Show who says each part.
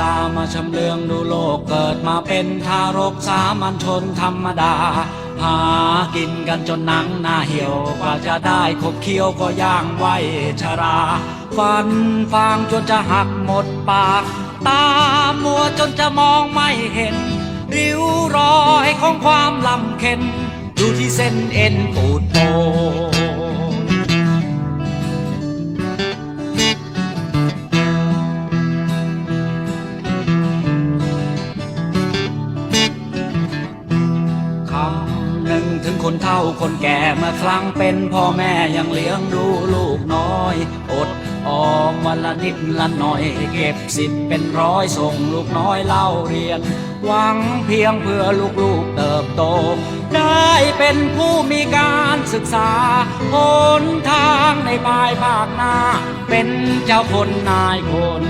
Speaker 1: ตามาชำเลืองดูโลกเกิดมาเป็นทารกสามัญชนธรรมดา หากินกันจนหนังหน้าเหี่ยวกว่าจะได้ขบเคี้ยวก็ย่างไวชรา ฟันฟางจนจะหักหมดปาก ตามัวจนจะมองไม่เห็น ริ้วรอยของความลำเค็นดูที่เส้นเอ็นปูดโป หนึ่งถึงคนเฒ่าคนแก่เมื่อครั้งเป็นพ่อแม่ยังเลี้ยงดูลูกน้อย อดออมวันละนิดละหน่อย เก็บสิบเป็นร้อยส่งลูกน้อยเล่าเรียน หวังเพียงเพื่อลูกๆเติบโต ได้เป็นผู้มีการศึกษาหนทางในภายภาคหน้า เป็นเจ้าคนนายคน